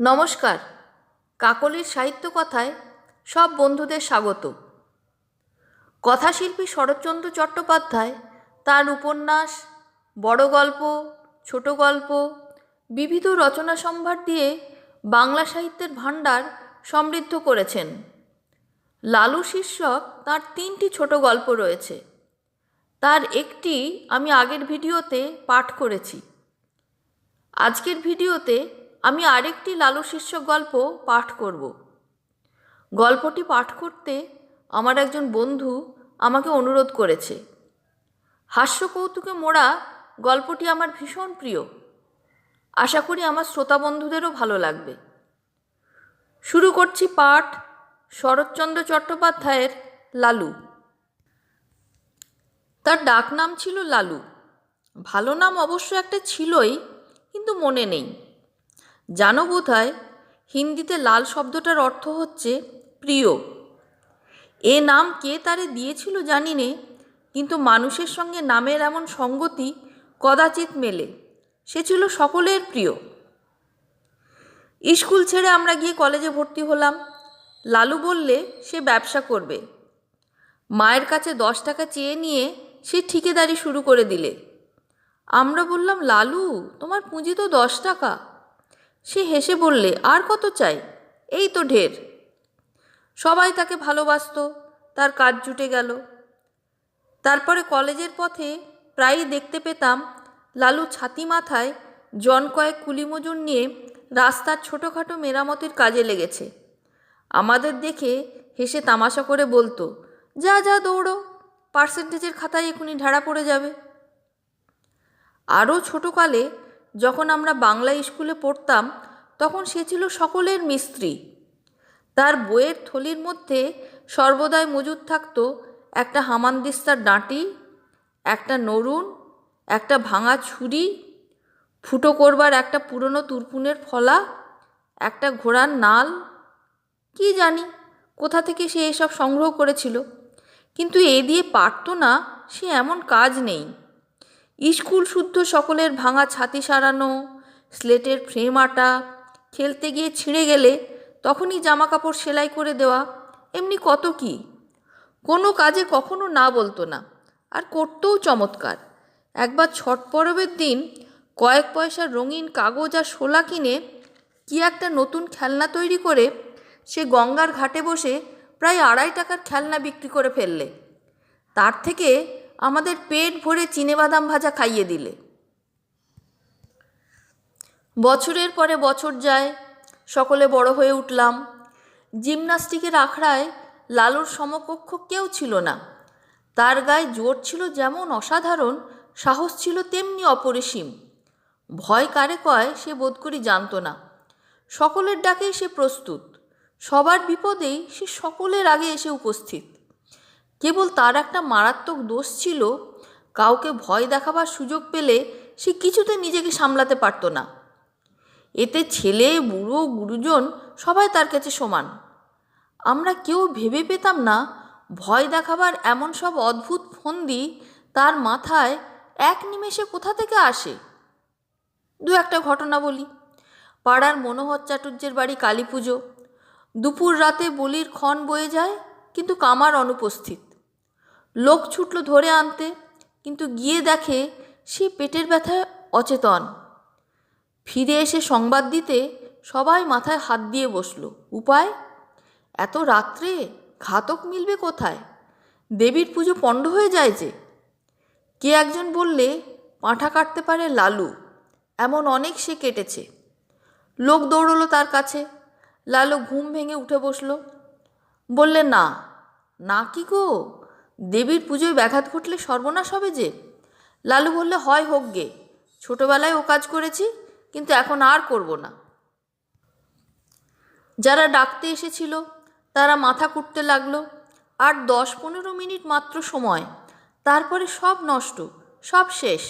নমস্কার। কাকলির সাহিত্য কথায় সব বন্ধুদের স্বাগত। কথাশিল্পী শরৎচন্দ্র চট্টোপাধ্যায় তার উপন্যাস, বড় গল্প, ছোট গল্প, বিবিধ রচনা সম্ভার দিয়ে বাংলা সাহিত্যের ভাণ্ডার সমৃদ্ধ করেছেন। লালু শীর্ষক তার তিনটি ছোট গল্প রয়েছে। তার একটি আমি আগের ভিডিওতে পাঠ করেছি। আজকের ভিডিওতে আমি আরেকটি লালু শিষ্য গল্প পাঠ করব। গল্পটি পাঠ করতে আমার একজন বন্ধু আমাকে অনুরোধ করেছে। হাস্য কৌতুকে মোড়া গল্পটি আমার ভীষণ প্রিয়। আশা করি আমার শ্রোতা বন্ধুদেরও ভালো লাগবে। শুরু করছি পাঠ শরৎচন্দ্র চট্টোপাধ্যায়ের লালু। তার ডাক নাম ছিল লালু। ভালো নাম অবশ্য একটা ছিলই, কিন্তু মনে নেই। জানো বোধ হয় হিন্দিতে লাল শব্দটার অর্থ হচ্ছে প্রিয়। এ নাম কে তারে দিয়েছিল জানি নে, কিন্তু মানুষের সঙ্গে নামের এমন সঙ্গতি কদাচিৎ মেলে। সে ছিল সকলের প্রিয়। স্কুল ছেড়ে আমরা গিয়ে কলেজে ভর্তি হলাম। লালু বললে, সে ব্যবসা করবে। মায়ের কাছে দশ টাকা চেয়ে নিয়ে সে ঠিকেদারি শুরু করে দিলে। আমরা বললাম, লালু, তোমার পুঁজি তো দশ টাকা। সে হেসে বললে, আর কত চাই? এই তো ঢের। সবাই তাকে ভালোবাসত, তার কাজ জুটে গেল। তারপরে কলেজের পথে প্রায়ই দেখতে পেতাম লালু ছাতি মাথায় জন কয়েক কুলিমজুর নিয়ে রাস্তার ছোটোখাটো মেরামতির কাজে লেগেছে। আমাদের দেখে হেসে তামাশা করে বলতো, যা যা, দৌড়ো, পার্সেন্টেজের খাতায় এখুনি ঢাড়া পড়ে যাবে। আরও ছোটোকালে যখন আমরা বাংলা স্কুলে পড়তাম, তখন সে ছিল সকলের মিস্ত্রি। তার বইয়ের থলির মধ্যে সর্বদাই মজুদ থাকত একটা হামানদিস্তার ডাঁটি, একটা নরুন, একটা ভাঙা ছুরি, ফুটো করবার একটা পুরনো তুরপুনের ফলা, একটা ঘোড়ার নাল, কি জানি কোথা থেকে সে এসব সংগ্রহ করেছিল। কিন্তু এ দিয়ে পারত না, সে এমন কাজ নেই। স্কুল শুদ্ধ সকলের ভাঙা ছাতি সারানো, স্লেটের ফ্রেম আটা, খেলতে গিয়ে ছিঁড়ে গেলে তখনই জামা কাপড় সেলাই করে দেওয়া, এমনি কত কি? কোনো কাজে কখনো না বলতো না, আর করতেও চমৎকার। একবার ছট পরবের দিন কয়েক পয়সার রঙিন কাগজ আর শোলা কিনে কি একটা নতুন খেলনা তৈরি করে সে গঙ্গার ঘাটে বসে প্রায় আড়াই টাকার খেলনা বিক্রি করে ফেললে। তার থেকে আমাদের পেট ভরে চিনেবাদাম ভাজা খাইয়ে দিলে। বছরের পরে বছর যায়, সকলে বড় হয়ে উঠলাম। জিমনাস্টিকের আখড়ায় লালুর সমকক্ষ কেউ ছিল না। তার গায়ে জোর ছিল যেমন অসাধারণ, সাহস ছিল তেমনি অপরিসীম। ভয় কারে কয় সে বোধ করি জানত না। সকলের ডাকেই সে প্রস্তুত। সবার বিপদেই সে সকলের আগে এসে উপস্থিত। কেবল তার একটা মারাত্মক দোষ ছিল, কাউকে ভয় দেখাবার সুযোগ পেলে সে কিছুতে নিজেকে সামলাতে পারত না। এতে ছেলে, বুড়ো, গুরুজন সবাই তার কাছে সমান। আমরা কেউ ভেবে পেতাম না, ভয় দেখাবার এমন সব অদ্ভুত ফন্দি তার মাথায় এক নিমেষে কোথা থেকে আসে? দু একটা ঘটনা বলি। পাড়ার মনোহর চাটুর্যের বাড়ি কালী পুজো দুপুর রাতে বলির ক্ষণ বয়ে যায়, কিন্তু কামার অনুপস্থিত। লোক ছুটল ধরে আনতে, কিন্তু গিয়ে দেখে সে পেটের ব্যথায় অচেতন। ফিরে এসে সংবাদ দিতে সবাই মাথায় হাত দিয়ে বসল। উপায়? এত রাত্রে ঘাতক মিলবে কোথায়? দেবীর পুজো পণ্ড হয়ে যায় যে। কে একজন বললে পাঁঠা কাটতে পারে লালু? এমন অনেক সে কেটেছে। লোক দৌড়লো তার কাছে। লালু ঘুম ভেঙে উঠে বসল। বললে, না। না কি গো? দেবীর পুজোয় ব্যাঘাত ঘটলে সর্বনাশ হবে যে? লালু বললে, হয় হোক গে। ছোটোবেলায় ও কাজ করেছি, কিন্তু এখন আর করব না। যারা ডাকতে এসেছিল, তারা মাথা কুটতে লাগল। আর দশ পনেরো মিনিট মাত্র সময়। তারপরে সব নষ্ট, সব শেষ।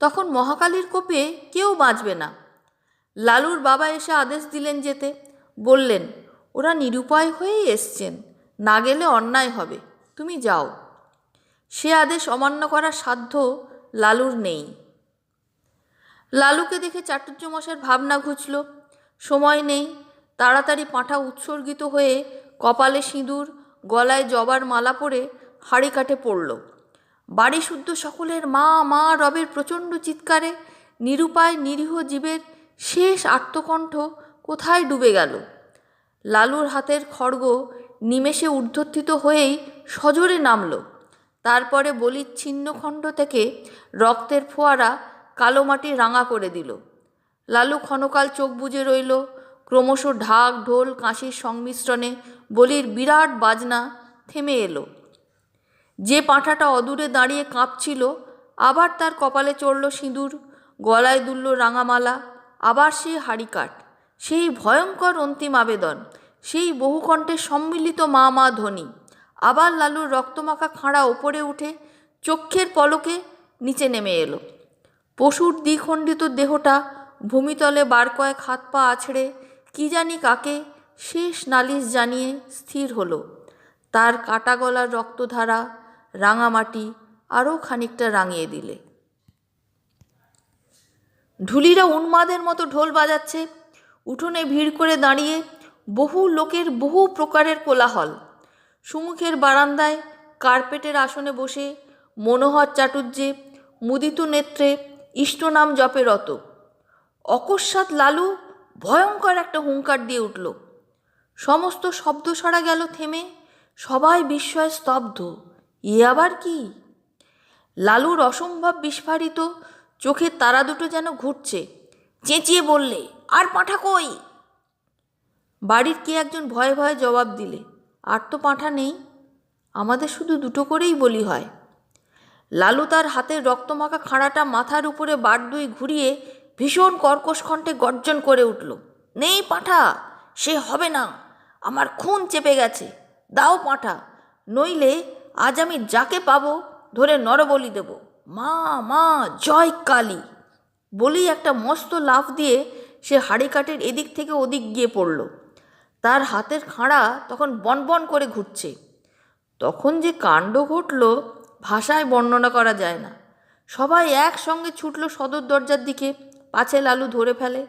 তখন মহাকালীর কোপে কেউ বাঁচবে না। লালুর বাবা এসে আদেশ দিলেন যেতে। বললেন, ওরা নিরুপায় হয়েই এসছেন। না গেলে অন্যায় হবে। তুমি যাও। সে আদেশ অমান্য করার সাধ্য লালুর নেই। লালুকে দেখে চাটুর্য মশার ভাবনা ঘুচল। সময় নেই, তাড়াতাড়ি পাঁঠা উৎসর্গিত হয়ে কপালে সিঁদুর, গলায় জবার মালা পরে হাড়ি কাঠে পড়ল। বাড়ি শুদ্ধ সকলের মা মা রবের প্রচণ্ড চিৎকারে, নিরুপায় নিরীহ জীবের শেষ আত্মকণ্ঠ কোথায় ডুবে গেল? লালুর হাতের খড়গ নিমেষে ঊর্ধ্বত্থিত হয়েই সজোরে নামল। তারপরে বলির ছিন্নখণ্ড থেকে রক্তের ফোয়ারা কালো মাটি রাঙা করে দিল। লালু ক্ষণকাল চোখ বুজে রইল। ক্রমশ ঢাক, ঢোল কাঁশির সংমিশ্রণে বলির বিরাট বাজনা থেমে এলো। যে পাঁঠাটা অদূরে দাঁড়িয়ে কাঁপছিল, আবার তার কপালে চড়ল সিঁদুর, গলায় দুলল রাঙামালা, আবার সেই হাড়িকাঠ। সেই ভয়ঙ্কর অন্তিম আবেদন, সেই বহুকণ্ঠের সম্মিলিত মা মা ধ্বনি। আবার লালুর রক্তমাখা খাঁড়া ওপরে উঠে চক্ষের পলকে নিচে নেমে এলো। পশুর দ্বিখণ্ডিত দেহটা ভূমিতলে বার কয়েক হাত পা আছড়ে কি জানি কাকে শেষ নালিশ জানিয়ে স্থির হলো। তার কাটা গলার রক্তধারা, রাঙামাটি আরও খানিকটা রাঙিয়ে দিলে। ঢুলিরা উন্মাদের মতো ঢোল বাজাচ্ছে, উঠোনে ভিড় করে দাঁড়িয়ে বহু লোকের বহু প্রকারের কোলাহল। সুমুখের বারান্দায় কার্পেটের আসনে বসে মনোহর চাটুর্যে মুদিত নেত্রে ইষ্টনাম জপে রত। অকস্মাৎ লালু ভয়ঙ্কর একটা হুঙ্কার দিয়ে উঠল। সমস্ত শব্দ সারা গেল থেমে, সবাই বিস্ময়ে স্তব্ধ। এ আবার কি? লালুর অসম্ভব বিস্ফারিত চোখের তারা দুটো যেন ঘুরছে। চেঁচিয়ে বললে, আর পাঁঠা কই? বাড়ির কে একজন ভয়ে ভয়ে জবাব দিলে। আর তো পাঁঠা নেই। আমাদের শুধু দুটো করেই বলি হয়। লালু তার হাতের রক্তমাখা খাঁড়াটা মাথার উপরে বার দুই ঘুরিয়ে ভীষণ কর্কশ কণ্ঠে গর্জন করে উঠল, নেই পাঁঠা, সে হবে না। আমার খুন চেপে গেছে। দাও পাঁঠা। নইলে আজ আমি যাকে পাবো ধরে নরবলি দেব। মা মা, জয় কালী! বলেই একটা মস্ত লাফ দিয়ে সে হাড়ি কাঠের এদিক থেকে ওদিক গিয়ে পড়ল। তার হাতের খাঁড়া তখন বনবন করে ঘুরছে। তখন যে কাণ্ড ঘটল ভাষায় বর্ণনা করা যায় না। সবাই একসঙ্গে ছুটল সদর দরজার দিকে, পাছে লালু ধরে ফেলে।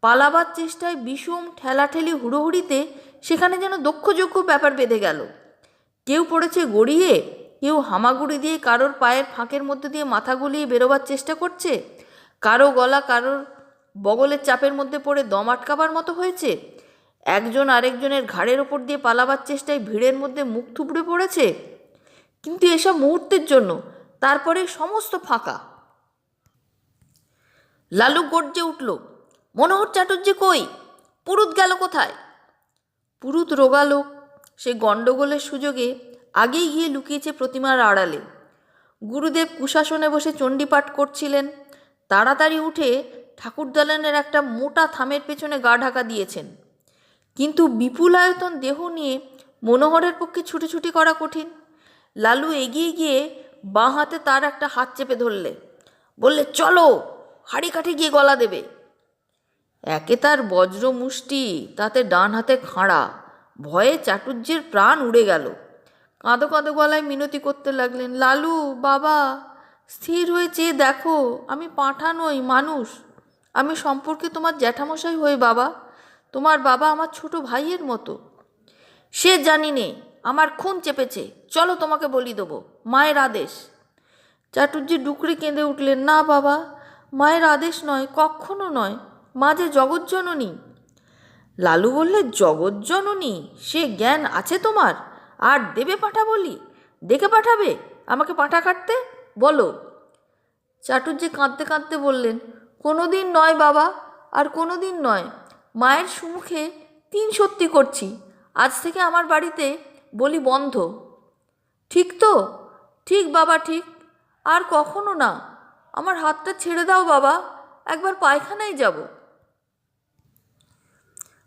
পালাবার চেষ্টায় বিষম ঠেলাঠেলি হুড়োহুড়িতে সেখানে যেন দক্ষযোগ্য ব্যাপার বেঁধে গেল। কেউ পড়েছে গড়িয়ে? কেউ হামাগুড়ি দিয়ে কারোর পায়ের ফাঁকের মধ্যে দিয়ে মাথা গলিয়ে বেরোবার চেষ্টা করছে? কারও গলা কারোর বগলের চাপের মধ্যে পড়ে দম আটকাবার মতো হয়েছে? একজন আরেকজনের ঘাড়ের ওপর দিয়ে পালাবার চেষ্টায় ভিড়ের মধ্যে মুখ থুবড়ে পড়েছে। কিন্তু এসব মুহূর্তের জন্য তারপরে সমস্ত ফাঁকা। লালু গর্জে উঠল, মনোহর চাটুর্যে কই? পুরুত গেল কোথায়? পুরুত রোগালোক সে গণ্ডগোলের সুযোগে আগেই গিয়ে লুকিয়েছে প্রতিমার আড়ালে। গুরুদেব কুশাসনে বসে চণ্ডীপাঠ করছিলেন। তাড়াতাড়ি উঠে ঠাকুর ঠাকুরদালানের একটা মোটা থামের পেছনে গা ঢাকা দিয়েছেন। কিন্তু বিপুল আয়তন দেহ নিয়ে মনোহরের পক্ষে ছুটোছুটি করা কঠিন। লালু এগিয়ে গিয়ে বাঁ হাতে তার একটা হাত চেপে ধরলে। বললে, চলো, হাড়ি কাঠে গিয়ে গলা দেবে। একে তার বজ্র মুষ্টি, তাতে ডান হাতে খাঁড়া, ভয়ে চাটুর্যের প্রাণ উড়ে গেল। কাঁদো কাঁদো গলায় মিনতি করতে লাগলেন, লালু, বাবা, স্থির হয়ে চেয়ে দেখো, আমি পাঁঠা নই, মানুষ। আমি সম্পর্কে তোমার জ্যাঠামশাই হই, বাবা। তোমার বাবা আমার ছোট ভাইয়ের মতো। সে জানি নে আমার খুন চেপেছে। চলো তোমাকে বলি দেবো, মায়ের আদেশ। চাটুর্যি ডুকরে কেঁদে উঠলেন, না বাবা, মায়ের আদেশ নয়, কখনো নয়। মা যে জগজ্জননী। লালু বললে, জগজ্জননী? সে জ্ঞান আছে তোমার? আর দেবে পাঠা বলি ডেকে পাঠাবে? আমাকে পাঠা কাটতে? বলো। চাটুর্যি কাঁদতে কাঁদতে বললেন কোনো দিন নয় বাবা, আর কোনো দিন নয়। মায়ের সুমুখে তিন সত্যি করছি। আজ থেকে আমার বাড়িতে বলি বন্ধ। ঠিক তো? ঠিক বাবা, ঠিক। আর কখনো না। আমার হাতটা ছেড়ে দাও বাবা। একবার পায়খানায় যাব।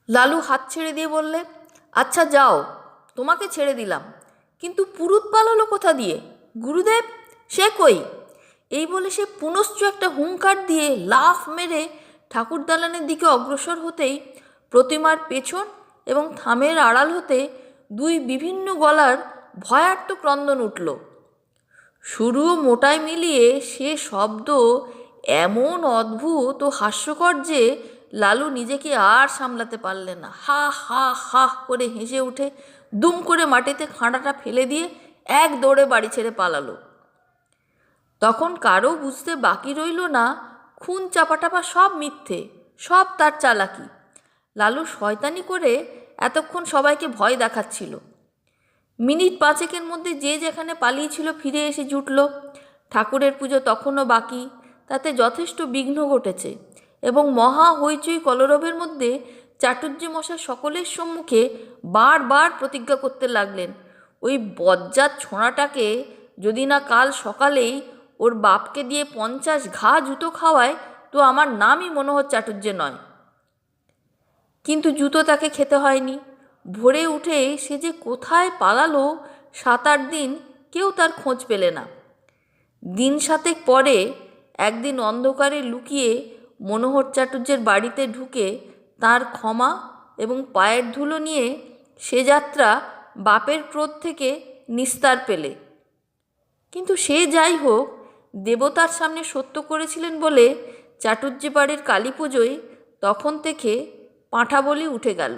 লালু হাত ছেড়ে দিয়ে বললে আচ্ছা যাও। তোমাকে ছেড়ে দিলাম। কিন্তু পুরুত পালালো কোথা দিয়ে? গুরুদেব, সে কই? এই বলে সে পুনশ্চ একটা হুঙ্কার দিয়ে লাফ মেরে ঠাকুর দালানের দিকে অগ্রসর হতেই প্রতিমার পেছন এবং থামের আড়াল হতে দুই বিভিন্ন গলার ভয়ার্ত ক্রন্দন উঠল। শুরু মোটায় মিলিয়ে সে শব্দ এমন অদ্ভুত ও হাস্যকর যে লালু নিজেকে আর সামলাতে পারলেন না। হা হা হা করে হেসে উঠে দুম করে মাটিতে খাঁড়াটা ফেলে দিয়ে এক দৌড়ে বাড়ি ছেড়ে পালালো। তখন কারও বুঝতে বাকি রইল না খুন, চাপাটাপা সব মিথ্যে, সব তার চালাকি। লালু শয়তানি করে এতক্ষণ সবাইকে ভয় দেখাচ্ছিল। মিনিট পাঁচেকের মধ্যে যে যেখানে পালিয়েছিল ফিরে এসে জুটল। ঠাকুরের পুজো তখনও বাকি, তাতে যথেষ্ট বিঘ্ন ঘটেছে এবং মহা হইচই কলরবের মধ্যে চাটুর্য মশাই সকলের সম্মুখে বারবার প্রতিজ্ঞা করতে লাগলেন, ওই বজ্জাত ছোঁড়াটাকে যদি না কাল সকালেই ওর বাপকে দিয়ে পঞ্চাশ ঘা জুতো খাওয়ায় তো আমার নামই মনোহর চাটুর্য নয়। কিন্তু জুতো তাকে খেতে হয়নি। ভোরে উঠে সে যে কোথায় পালালো সাত আট দিন কেউ তার খোঁজ পেলে না। দিন সাতেক পরে একদিন অন্ধকারে লুকিয়ে মনোহর চাটুর্যের বাড়িতে ঢুকে তার ক্ষমা এবং পায়ের ধুলো নিয়ে সে যাত্রা বাপের ক্রোধ থেকে নিস্তার পেলে। কিন্তু সে যাই হোক দেবতার সামনে সত্য করেছিলেন বলে চাটুর্যপাড়ের কালী পুজোয় তখন থেকে পাঁঠা বলি উঠে গেল।